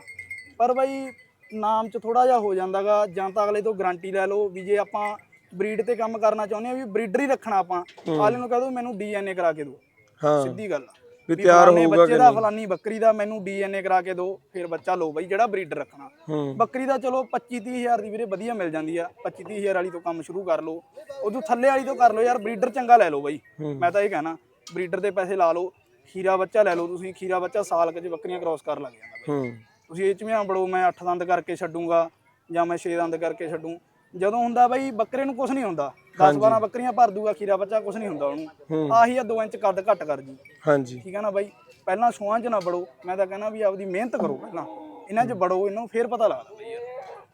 ਪਰ ਬਾਈ ਨਾਮ ਚ ਥੋੜਾ ਜਿਹਾ ਹੋ ਜਾਂਦਾਗਾ ਜਾਂ ਤਾਂ ਅਗਲੇ ਤੋਂ ਗਾਰੰਟੀ ਲੈ ਲਓ ਵੀ ਜੇ ਆਪਾਂ ਬਰੀਡ ਤੇ ਕੰਮ ਕਰਨਾ ਚਾਹੁੰਦੇ ਆ ਵੀ ਬਰੀਡਰ ਹੀ ਰੱਖਣਾ ਆਪਾਂ ਆਲੇ ਨੂੰ ਕਹਿ ਦੋ ਮੈਨੂੰ ਡੀਐਨਏ ਕਰਾ ਕੇ ਦਿਓ ਹਾਂ। ਸਿੱਧੀ ਗੱਲ ਆ। ਵੀ ਤਿਆਰ ਫਲਾਣੇ ਹੋਊਗਾ ਬੱਚੇ ਕਿ ਦਾ ਨਹੀਂ? ਫਲਾਨੀ ਬੱਕਰੀ ਦਾ ਮੈਨੂੰ ਡੀਐਨਏ ਕਰਾ ਕੇ ਦਿਓ ਫਿਰ ਬੱਚਾ ਲਓ ਬਾਈ ਜਿਹੜਾ ਬਰੀਡਰ ਰੱਖਣਾ। ਹੂੰ। ਬੱਕਰੀ ਦਾ ਚਲੋ 25 30 ਹਜ਼ਾਰ ਦੀ ਵੀਰੇ ਵਧੀਆ ਮਿਲ ਜਾਂਦੀ ਆ। 25 30 ਹਜ਼ਾਰ ਵਾਲੀ ਤੋਂ ਕੰਮ ਸ਼ੁਰੂ ਕਰ ਲਓ। ਉਦੋਂ ਥੱਲੇ ਵਾਲੀ ਤੋਂ ਕਰ ਲਓ ਯਾਰ ਬਰੀਡਰ ਚੰਗਾ ਲੈ ਲਓ ਬਾਈ। ਹੂੰ। ਮੈਂ ਤਾਂ ਇਹ ਕਹਿਣਾ ਬਰੀਡਰ ਦੇ ਪੈਸੇ ਲਾ ਲਓ। ਖੀਰਾ ਬੱਚਾ ਲੈ ਲਓ ਤੁਸੀਂ ਖੀਰਾ ਬੱਚਾ ਸਾਲ ਕੁ ਚ ਬੱਕਰੀਆਂ ਕ੍ਰਾਸ ਕਰ ਲੱਗ ਜਾਂਦਾ ਬਾਈ। ਹੂੰ। ਤੁਸੀਂ ਇਹ ਚ ਵੀ ਬੜੋ ਮੈਂ 8 ਦੰਦ ਕਰਕੇ ਛੱਡੂੰਗਾ ਜਾਂ ਮੈਂ 6 ਦੰਦ ਕਰਕੇ ਛੱਡੂੰ। ਜਦੋਂ ਹੁੰਦਾ ਬਾਈ ਬੱਕਰੇ ਨੂੰ ਕੁਝ ਨਹੀਂ ਹੁੰਦਾ 10 12 ਬੱਕਰੀਆਂ ਭਰ ਦੂਗਾ ਖੀਰਾ ਬੱਚਾ ਕੁਝ ਨਹੀਂ ਹੁੰਦਾ ਉਹਨੂੰ। ਆਹੀ ਆ 2 ਇੰਚ ਕੱਦ ਘੱਟ ਕਰ ਜੂ। ਹਾਂਜੀ। ਠੀਕ ਹੈ ਨਾ ਬਾਈ? ਪਹਿਲਾਂ ਸੂਆਂ 'ਚ ਨਾ ਬੜੋ ਮੈਂ ਤਾਂ ਕਹਿੰਦਾ ਵੀ ਆਪਦੀ ਮਿਹਨਤ ਕਰੋ ਪਹਿਲਾਂ। ਇਹਨਾਂ 'ਚ ਬੜੋ ਇਹਨੂੰ ਫੇਰ ਪਤਾ ਲੱਗਦਾ ਬਾਈ ਯਾਰ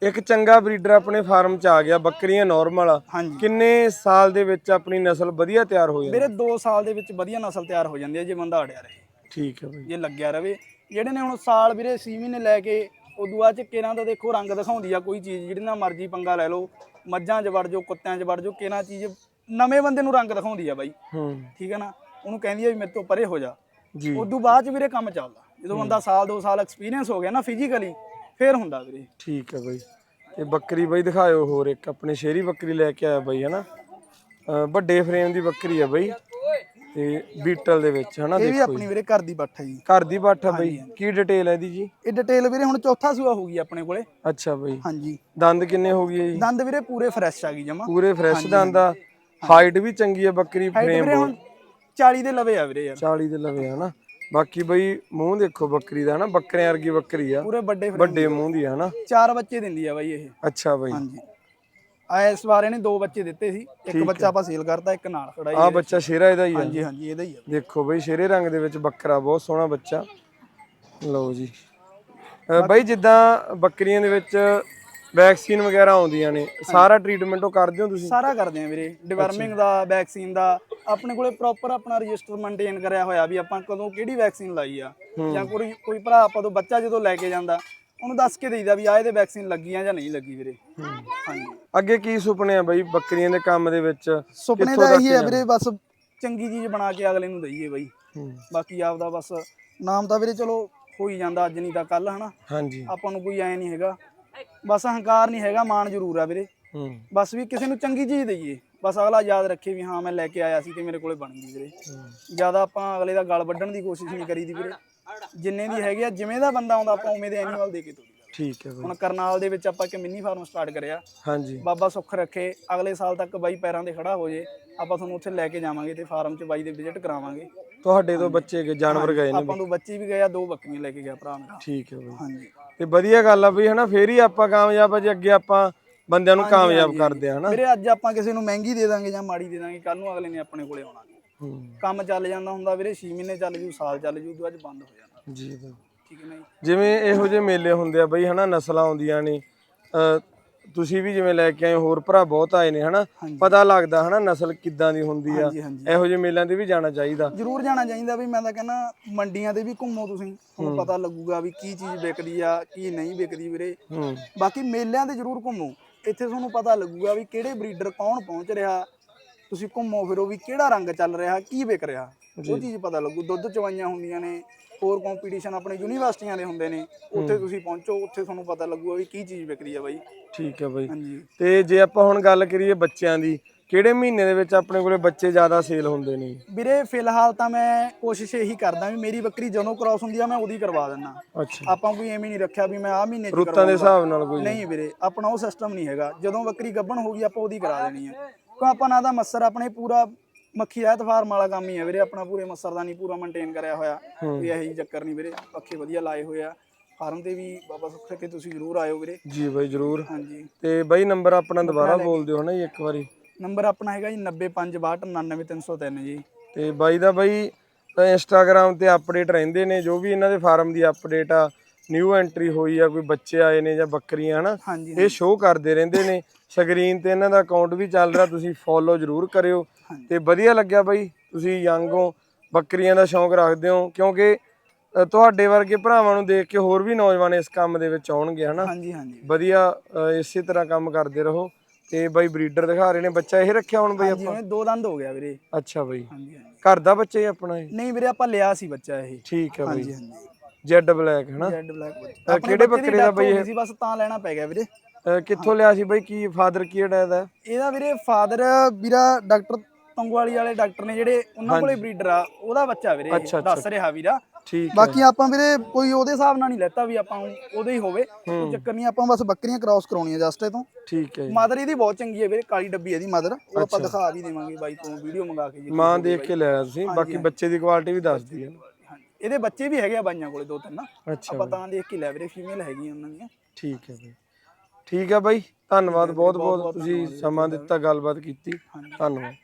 ਇੱਕ ਚੰਗਾ ਬਰੀਡਰ ਆਪਣੇ ਫਾਰਮ ਚ ਆ ਗਿਆ ਬੱਕਰੀਆਂ ਨਾਰਮਲ ਆ। ਹਾਂਜੀ। ਕਿੰਨੇ ਸਾਲ ਦੇ ਵਿੱਚ ਆਪਣੀ ਨਸਲ ਵਧੀਆ ਤਿਆਰ ਹੋ ਜਾਂਦੀ? ਮੇਰੇ 2 ਸਾਲ ਦੇ ਵਿੱਚ ਵਧੀਆ ਨਸਲ ਤਿਆਰ ਹੋ ਜਾਂਦੀ ਹੈ ਜੇ ਬੰਦਾ ਅੜਿਆ ਰਹੇ। ਠੀਕ ਹੈ ਬਾਈ। ਜੇ ਲੱਗਿਆ ਰਵੇ ਜਿਹੜੇ ਨੇ ਹੁਣ ਸਾਲ ਵੀਰੇ 6 ਮਹੀਨੇ ਲੈ ਕੇ ਉਦੋਂ ਬਾਅਦ ਚ ਕਿਹਨਾਂ ਦਾ ਦੇਖੋ ਰੰਗ ਦਿਖਾਉਂਦੀ ਆ ਕੋਈ ਚੀਜ਼ ਜਿਹੜੀ ਨਾ ਮਰਜ਼ੀ ਪੰਗਾ ਲੈ ਲਓ ਮੱਝਾਂ 'ਚ ਵੜ ਜਾਓ ਕੁੱਤਿਆਂ 'ਚ ਵੜ ਜਾਓ ਕਿਹਨਾਂ ਚੀਜ਼ ਨਵੇਂ ਬੰਦੇ ਨੂੰ ਰੰਗ ਦਿਖਾਉਂਦੀ ਆ ਬਾਈ। ਹੂੰ। ਠੀਕ ਹੈ ਨਾ? ਉਹਨੂੰ ਕਹਿੰਦੀ ਆ ਵੀ ਮੇਰੇ ਤੋਂ ਪਰੇ ਹੋ ਜਾ। ਜੀ। ਉਦੋਂ ਬਾਅਦ ਚ ਵੀਰੇ ਕੰਮ ਚੱਲਦਾ। ਜਦੋਂ ਬੰਦਾ ਸਾਲ 2 ਸਾਲ ਐਕਸਪੀਰੀਅੰਸ ਹੋ ਗਿਆ ਨਾ ਫਿਜ਼ੀਕਲੀ ਫੇਰ ਹੁੰਦਾ ਵੀਰੇ। ਠੀਕ ਹੈ ਬਾਈ। ਤੇ ਬੱਕਰੀ ਬਾਈ ਦਿਖਾਇਓ ਹੋਰ ਇੱਕ ਆਪਣੇ ਸ਼ੇਰੀ ਬੱਕਰੀ ਲੈ ਕੇ ਆਇਆ ਬਾਈ ਹਨਾ? ਅਹ ਵੱਡੇ ਫਰੇਮ ਦੀ ਬੱਕਰੀ ਆ ਬਾਈ। ਤੇ ਬੀਟਲ ਦੇ ਵਿੱਚ ਹਨਾ ਇਹ ਵੀ ਦੇਖੋ ਆਪਣੀ ਵੀਰੇ ਘਰ ਦੀ ਬੱਠ ਹੈ ਜੀ। ਘਰ ਦੀ ਬਾਠ ਆ ਬਾਈ। ਕੀ ਡਿਟੇਲ ਹੈ ਇਹਦੀ ਜੀ? ਇਹ ਡਿਟੇਲ ਵੀਰੇ ਹੁਣ ਚੌਥਾ ਸੂਆ ਹੋ ਗਈ ਆਪਣੇ ਕੋਲੇ। ਅੱਛਾ ਬਾਈ। ਹਾਂਜੀ। ਦੰਦ ਕਿੰਨੇ ਹੋ ਗਏ ਜੀ? ਦੰਦ ਵੀਰੇ ਪੂਰੇ ਫਰੈਸ਼ ਆ ਗਈ ਜਮਾ। ਪੂਰੇ ਫਰੈਸ਼ ਦੰਦ ਆ। ਹਾਈਟ ਵੀ ਚੰਗੀ ਆ ਬੱਕਰੀ ਹਾਈਟ ਫਰੇਮ ਵੀਰੇ ਹੁਣ 40 ਦੇ ਲਵੇ ਆ ਵੀਰੇ ਯਾਰ। 40 ਦੇ ਲਵੇ ਹਨਾ ਬਾਕੀ ਬਈ ਮੂੰਹ ਦੇਖੋ ਬੱਕਰੀ ਦਾ ਹਨਾ ਬੱਕਰਿਆਂ ਵਰਗੀ ਬੱਕਰੀ ਆ। ਪੂਰੇ ਵੱਡੇ frame ਵੱਡੇ ਮੂੰਹ ਦੀ ਆ ਹਨਾ। ਚਾਰ ਬੱਚੇ ਦਿੰਦੀ ਆ ਬਾਈ ਇਹ। ਅੱਛਾ ਬਾਈ। ਹਾਂਜੀ। ਆ ਇਸ ਵਾਰ ਇਹਨੇ ਦੋ ਬੱਚੇ ਦਿੱਤੇ ਸੀ। ਇੱਕ ਬੱਚਾ ਆਪਾਂ ਸੇਲ ਕਰਤਾ ਇੱਕ ਨਾਲ ਖੜਾ ਆ ਬੱਚਾ ਸ਼ੇਰਾ ਇਹਦਾ ਹੀ ਆ। ਹਾਂਜੀ ਹਾਂਜੀ ਇਹਦਾ ਹੀ ਆ। ਦੇਖੋ ਬਈ ਸ਼ੇਰੇ ਰੰਗ ਦੇ ਵਿੱਚ ਬੱਕਰਾ ਬਹੁਤ ਸੋਹਣਾ ਬੱਚਾ। ਲਓ ਜੀ। ਬਈ ਜਿੱਦਾਂ ਬੱਕਰੀਆਂ ਦੇ ਵਿੱਚ ਵੈਕਸੀਨ ਵਗੈਰਾ ਆਉਂਦੀਆਂ ਨੇ ਸਾਰਾ ਟ੍ਰੀਟਮੈਂਟ ਉਹ ਕਰਦੇ ਹੋ ਤੁਸੀਂ? ਸਾਰਾ ਕਰਦੇ ਆ ਵੀਰੇ। ਡਿਵਰਮਿੰਗ ਦਾ ਵੈਕਸੀਨ ਦਾ ਆਪਣੇ ਕੋਲੇ ਪ੍ਰੋਪਰ ਆਪਣਾ ਰਜਿਸਟਰ ਮੇਨਟੇਨ ਕਰਿਆ ਹੋਇਆ ਵੀ ਆਪਾਂ ਕਦੋਂ ਕਿਹੜੀ ਵੈਕਸੀਨ ਲਾਈ ਆ। ਜਾਂ ਕੋਈ ਕੋਈ ਭਰਾ ਆਪਾਂ ਤੋਂ ਬੱਚਾ ਜਦੋਂ ਲੈ ਕੇ ਜਾਂਦਾ ਉਹਨੂੰ ਦੱਸ ਕੇ ਦੇਈਦਾ ਵੀ ਆ ਇਹਦੇ ਵੈਕਸੀਨ ਲੱਗੀ ਆ ਜਾਂ ਨਹੀਂ ਲੱਗੀ ਵੀਰੇ। ਹਾਂਜੀ। ਅੱਗੇ ਕੀ ਸੁਪਨੇ ਆ ਬਈ ਬੱਕਰੀਆਂ ਦੇ ਕੰਮ ਦੇ ਵਿੱਚ? ਸੁਪਨੇ ਤੱਕ ਇਹੀ ਹੈ? ਵੀਰੇ ਬਸ ਚੰਗੀ ਚੀਜ਼ ਬਣਾ ਕੇ ਅਗਲੇ ਨੂੰ ਦਈਏ ਬਾਈ। ਬਾਕੀ ਆਪਦਾ ਬਸ ਨਾਮ ਤਾਂ ਵੀਰੇ ਚਲੋ ਹੋ ਹੀ ਜਾਂਦਾ ਅੱਜ ਨਹੀਂ ਤਾਂ ਕੱਲ ਹਨਾ? ਹਾਂਜੀ। ਆਪਾਂ ਨੂੰ ਕੋਈ ਐ ਨਹੀਂ ਹੈਗਾ। ਬਸ ਹੰਕਾਰ ਨਹੀਂ ਹੈਗਾ ਮਾਣ ਜ਼ਰੂਰ ਆ ਵੀਰੇ। ਹੂੰ। ਬਸ ਵੀ ਕਿਸੇ ਨੂੰ ਚੰਗੀ ਚੀਜ਼ ਦਈਏ। ਬਸ ਅਗਲਾ ਯਾਦ ਰੱਖੇ ਵੀ ਹਾਂ ਮੈਂ ਲੈ ਕੇ ਆਇਆ ਸੀ ਤੇ ਮੇਰੇ ਕੋਲੇ ਬਣ ਗਈ ਵੀਰੇ। ਜ਼ਿਆਦਾ ਆਪਾਂ ਅਗਲੇ ਦਾ ਗਲ ਵੱਢਣ ਦੀ ਕੋਸ਼ਿਸ਼ ਨਹੀਂ ਕਰੀਦੀ ਵੀਰੇ। ਜਿੰਨੇ ਦੀ ਹੈਗੀ ਆ ਜਿਵੇਂ ਦਾ ਬੰਦਾ ਆਉਂਦਾ ਆਪਾਂ ਉਵੇਂ ਦੇ ਐਨੀਮਲ ਦੇ ਕੇ ਤੋਰੀਦਾ ਠੀਕ ਹੈ ਬਈ। ਹੁਣ ਕਰਨਾਲ ਦੇ ਵਿੱਚ ਆਪਾਂ ਇੱਕ ਮਿੰਨੀ ਫਾਰਮ ਸਟਾਰਟ ਕਰਿਆ। ਹਾਂਜੀ। ਬਾਬਾ ਸੁੱਖ ਰੱਖੇ ਅਗਲੇ ਸਾਲ ਤੱਕ ਬਾਈ ਪੈਰਾਂ ਤੇ ਖੜਾ ਹੋ ਜੇ ਆਪਾਂ ਤੁਹਾਨੂੰ ਉੱਥੇ ਲੈ ਕੇ ਜਾਵਾਂਗੇ ਤੇ ਫਾਰਮ 'ਚ ਬਾਈ ਦੇ ਵਿਜ਼ਿਟ ਕਰਾਵਾਂਗੇ। ਤੁਹਾਡੇ ਤੋਂ ਬੱਚੇ ਗਏ ਜਾਨਵਰ ਗਏ ਨੇ ਆਪਾਂ ਨੂੰ ਬੱਚੀ ਵੀ ਗਿਆ ਦੋ ਬੱਕਰੀਆਂ ਲੈ ਕੇ ਗਿਆ ਭਰਾ ਮੇਰਾ। ਠੀਕ ਹੈ ਬਈ। ਹਾਂਜੀ। ਤੇ ਵਧੀਆ ਗੱਲ ਆ ਬਈ ਹਨਾ ਫੇਰ ਹੀ ਆਪਾਂ ਕਾਮਯਾਬ ਆ ਜੇ ਅੱਗੇ ਆਪਾਂ ਬੰਦਿਆਂ ਨੂੰ ਕਾਮਯਾਬ ਕਰਦੇ ਆ ਹਨਾ? ਵੀਰੇ ਅੱਜ ਆਪਾਂ ਕਿਸੇ ਨੂੰ ਮਹਿੰਗੀ ਦੇ ਦਾਂਗੇ ਜਾਂ ਮਾੜੀ ਦੇ ਦਾਂਗੇ ਕੱਲ ਨੂੰ ਅਗਲੇ ਨੇ ਆਪਣੇ ਕੋਲੇ ਆਉਣਾ ਕੰਮ ਚੱਲ ਜਾਂਦਾ ਹੁੰਦਾ ਵੀਰੇ 6 ਮਹੀਨੇ ਚੱਲ ਜੂ ਸਾਲ ਚੱਲ ਜੂ ਉਦੋਂ ਅੱਜ ਬੰਦ ਹੋ ਜਾਂਦਾ। ਜੀ ਠੀਕ ਹੈ ਨਾ ਜੀ? ਜਿਵੇਂ ਇਹੋ ਜਿਹੇ ਮੇਲੇ ਹੁੰਦੇ ਆ ਬਈ ਹਨਾ ਨਸਲਾਂ ਆਉਂਦੀਆਂ ਨੇ। ਅ, ਤੁਸੀਂ ਵੀ ਜਿਵੇਂ ਲੈ ਕੇ ਆਏ ਹੋਰ ਭਰਾ ਬਹੁਤ ਆਏ ਨੇ ਹਨਾ? ਹਾਂਜੀ। ਪਤਾ ਲੱਗਦਾ ਹਨਾ ਨਸਲ ਕਿੱਦਾਂ ਦੀ ਹੁੰਦੀ ਆ। ਹਾਂਜੀ ਹਾਂਜੀ। ਇਹੋ ਜਿਹੇ ਮੇਲਿਆਂ ਤੇ ਵੀ ਜਾਣਾ ਚਾਹੀਦਾ। ਜ਼ਰੂਰ ਜਾਣਾ ਚਾਹੀਦਾ ਵੀ ਮੈਂ ਤਾਂ ਕਹਿੰਦਾ ਮੰਡੀਆਂ ਤੇ ਵੀ ਘੁੰਮੋ ਤੁਸੀਂ। ਤੁਹਾਨੂੰ ਪਤਾ ਲੱਗੂਗਾ ਵੀ ਕੀ ਚੀਜ਼ ਵਿਕਦੀ ਆ ਕੀ ਨਹੀਂ ਵਿਕਦੀ ਵੀਰੇ। ਹੂੰ। ਬਾਕੀ ਮੇਲਿਆਂ ਤੇ ਜ਼ਰੂਰ ਘੁੰਮੋ। ਇੱਥੇ ਤੁਹਾਨੂੰ ਪਤਾ ਲੱਗੂਗਾ ਵੀ ਕਿਹੜੇ ਬਰੀਡਰ ਕੌਣ ਪਹੁੰਚ ਰਿਹਾ ਤੁਸੀਂ ਘੁੰਮੋ ਫਿਰੋ ਵੀ ਕਿਹੜਾ ਰੰਗ ਚੱਲ ਰਿਹਾ ਕੀ ਵਿਕ ਰਿਹਾ। ਉਹ ਚੀਜ਼ ਪਤਾ ਲੱਗੂ ਦੁੱਧ ਚਵਾਈਆਂ ਹੁੰਦੀਆਂ ਨੇ ਹੋਰ ਕੰਪੀਟੀਸ਼ਨ ਆਪਣੇ ਯੂਨੀਵਰਸਿਟੀਆਂ ਦੇ ਹੁੰਦੇ ਨੇ ਉੱਥੇ ਤੁਸੀਂ ਪਹੁੰਚੋ ਉੱਥੇ ਤੁਹਾਨੂੰ ਪਤਾ ਲੱਗੂਗਾ ਵੀ ਕੀ ਚੀਜ਼ ਵਿਕਦੀ ਆ ਬਾਈ। ਠੀਕ ਹੈ ਬਈ। ਹਾਂਜੀ। ਤੇ ਜੇ ਆਪਾਂ ਹੁਣ ਗੱਲ ਕਰੀਏ ਬੱਚਿਆਂ ਦੀ ਕਿਹੜੇ ਮਹੀਨੇ ਦੇ ਵਿੱਚ ਆਪਣੇ ਕੋਲੇ ਬੱਚੇ ਜ਼ਿਆਦਾ ਸੇਲ ਹੁੰਦੇ ਨੇ? ਵੀਰੇ ਫਿਲਹਾਲ ਤਾਂ ਮੈਂ ਕੋਸ਼ਿਸ਼ ਇਹੀ ਕਰਦਾ ਵੀ ਮੇਰੀ ਬੱਕਰੀ ਜਦੋਂ ਕ੍ਰਾਸ ਹੁੰਦੀ ਆ ਮੈਂ ਉਹਦੀ ਕਰਵਾ ਦਿੰਦਾ। ਅੱਛਾ। ਆਪਾਂ ਕੋਈ ਐਵੇਂ ਨਹੀਂ ਰੱਖਿਆ ਵੀ ਮੈਂ ਆਹ ਮਹੀਨੇ ਚ ਰੁੱਤਾਂ ਦੇ ਹਿਸਾਬ ਨਾਲ ਕੋਈ ਨਹੀਂ ਵੀਰੇ ਆਪਣਾ ਉਹ ਸਿਸਟਮ ਨਹੀਂ ਹੈਗਾ। ਜਦੋਂ ਬੱਕਰੀ ਗੱਭਣ ਹੋ ਗਈ ਆਪਾਂ ਉਹਦੀ ਕਰਾ ਦੇਣੀ ਹੈ ਕਿਉਂ ਆਪਾਂ ਨਾ ਦਾ ਮੱਸਰ ਆਪਣੇ ਪੂਰਾ ਮੱਖੀ ਰਹਿਤ ਫਾਰਮ ਵਾਲਾ ਕੰਮ ਹੀ ਹੈ ਵੀਰੇ। ਆਪਣਾ ਪੂਰੇ ਮੱਸਰਦਾਨੀ ਪੂਰਾ ਮੇਨਟੇਨ ਕਰਿਆ ਹੋਇਆ। ਕੋਈ ਇਹੋ ਚੱਕਰ ਨਹੀਂ ਵੀਰੇ। ਪੱਖੇ ਵਧੀਆ ਲਾਏ ਹੋਏ ਆ। ਫਾਰਮ ਤੇ ਵੀ ਬਾਬਾ ਸੁੱਖ ਸਕੇ ਤੁਸੀਂ ਜ਼ਰੂਰ ਆਇਓ ਵੀਰੇ। ਜੀ ਬਈ ਜਰੂਰ। ਹਾਂਜੀ। ਤੇ ਬਈ ਨੰਬਰ ਆਪਣਾ ਦੁਬਾਰਾ ਬੋਲ ਦਿਓ ਹਨਾ ਜੀ ਇੱਕ ਵਾਰੀ। ਨੰਬਰ ਆਪਣਾ ਹੈਗਾ ਜੀ 9562999303 ਜੀ। ਤੇ ਬਾਈ ਦਾ ਬਾਈ ਇੰਸਟਾਗ੍ਰam ਤੇ ਅਪਡੇਟ ਰਹਿੰਦੇ ਨੇ ਜੋ ਵੀ ਇਹਨਾਂ ਦੇ ਫਾਰਮ ਦੀ ਅਪਡੇਟ ਆ ਨਿਊ ਐਂਟਰੀ ਹੋਈ ਆ ਕੋਈ ਬੱਚੇ ਆਏ ਨੇ ਜਾਂ ਬੱਕਰੀਆਂ ਹਨਾ? ਇਹ ਸ਼ੋਅ ਕਰਦੇ ਰਹਿੰਦੇ ਨੇ। ਸਕਰੀਨ ਤੇ ਇਹਨਾਂ ਦਾ ਅਕਾਊਂਟ ਵੀ ਚੱਲ ਰਿਹਾ ਤੁਸੀਂ ਫੋਲੋ ਜਰੂਰ ਕਰਿਓ। ਤੇ ਵਧੀਆ ਲੱਗਿਆ ਬਾਈ ਤੁਸੀਂ ਯੰਗ ਹੋ ਬੱਕਰੀਆਂ ਦਾ ਸ਼ੌਂਕ ਰੱਖਦੇ ਹੋ ਕਿਉਂਕਿ ਤੁਹਾਡੇ ਵਰਗੇ ਭਰਾਵਾਂ ਨੂੰ ਦੇਖ ਕੇ ਹੋਰ ਵੀ ਨੌਜਵਾਨ ਇਸ ਕੰਮ ਦੇ ਵਿੱਚ ਆਉਣਗੇ ਹਨਾ? ਹਾਂਜੀ ਹਾਂਜੀ। ਵਧੀਆ ਇਸੇ ਤਰ੍ਹਾਂ ਕੰਮ ਕਰਦੇ ਰਹੋ। ਤੇ ਬਾਈ ਬਰੀਡਰ ਦਿਖਾ ਰਹੇ ਨੇ ਬੱਚਾ ਇਹ ਰੱਖਿਆ ਹੁਣ ਬਾਈ ਹਾਂਜੀ ਉਹਨੇ ਦੋ ਦੰਦ ਹੋ ਗਿਆ ਵੀਰੇ। ਅੱਛਾ ਬਾਈ। ਹਾਂਜੀ ਹਾਂਜੀ। ਘਰ ਦਾ ਬੱਚਾ ਹੀ ਆਪਣਾ ਇਹ? ਨਹੀਂ ਵੀਰੇ ਆਪਾਂ ਲਿਆ ਸੀ ਬੱਚਾ ਇਹ। ਠੀਕ ਹੈ ਬਾਈ। ਹਾਂਜੀ ਜੈਡ ਬਲੈਕ ਹਨਾ? ਜੈਡ ਬਲੈਕ ਅਹ ਕਿਹੜੇ ਬੱਕਰੇ ਦਾ ਬਈ ਇਹ? ਸੀ ਬਸ ਤਾਂ ਲੈਣਾ ਪੈ ਗਿਆ ਵੀਰੇ। ਅਹ ਕਿੱਥੋਂ ਲਿਆ ਸੀ ਬਾਈ? ਕੀ ਫਾਦਰ ਕੀ ਜਿਹੜਾ ਇਹਦਾ ਇਹਦਾ ਵੀਰੇ ਫਾਦਰ ਵੀਰਾ ਡਾਕਟਰ ਤੰਗਵਾਲੀ ਵਾਲੇ ਡਾਕਟਰ ਨੇ ਜਿਹੜੇ ਉਹਨਾਂ ਕੋਲੇ ਬਰੀਡਰ ਆ ਉਹਦਾ ਬੱਚਾ ਵੀਰੇ ਇਹ, ਅੱਛਾ, ਅੱਛਾ। ਦੱਸ ਰਿਹਾ ਵੀਰਾ। ਠੀਕ ਹੈ। ਬਾਕੀ ਆਪਾਂ ਵੀਰੇ ਕੋਈ ਉਹਦੇ ਹਿਸਾਬ ਨਾਲ ਨਹੀਂ ਲੈਤਾ ਵੀ ਆਪਾਂ ਉਹਦੇ ਹੀ ਹੋਵੇ। ਕੋਈ ਚੱਕਰ ਨਹੀਂ ਆਪਾਂ ਬਸ ਬੱਕਰੀਆਂ ਕ੍ਰਾਸ ਕਰਾਉਣੀਆਂ ਜਸਟ ਤੋਂ ਠੀਕ ਹੈ ਜੀ। ਮਦਰ ਇਹਦੀ ਬਹੁਤ ਚੰਗੀ ਹੈ ਵੀਰੇ ਕਾਲੀ ਡੱਬੀ ਇਹਦੀ ਮਦਰ। ਉਹ ਆਪਾਂ ਦਿਖਾ ਵੀ ਦੇਵਾਂਗੇ ਬਾਈ ਤੋਂ ਵੀਡੀਓ ਮੰਗਾ ਕੇ ਜੀ। ਮਾਂ ਦੇਖ ਕੇ ਲਿਆ ਤੁਸੀਂ ਬਾਕੀ ਬੱਚੇ ਦੀ ਕੁਆਲਿਟੀ ਵੀ ਦੱਸਦੀ ਹੈ। ਇਹਦੇ ਬੱਚੇ ਵੀ ਹੈਗੇ ਆ ਬਾਈਆਂ ਕੋਲੇ ਦੋ ਤਿੰਨ ਅੱਛਾ ਆਪਾਂ ਤਾਂ ਦੇਖ ਕੇ ਲੈ ਵੀਰੇ ਫੀਮੇਲ ਹੈਗੀਆਂ ਉਹਨਾਂ ਦੀਆਂ। ਠੀਕ ਹੈ ਬਾਈ। ਠੀਕ ਹੈ ਬਾਈ ਧੰਨਵਾਦ ਬਹੁਤ ਬਹੁਤ ਤੁਸੀਂ ਸਮਾਂ ਦਿੱਤਾ ਗੱਲਬਾਤ ਕੀਤੀ। ਧੰਨਵਾਦ।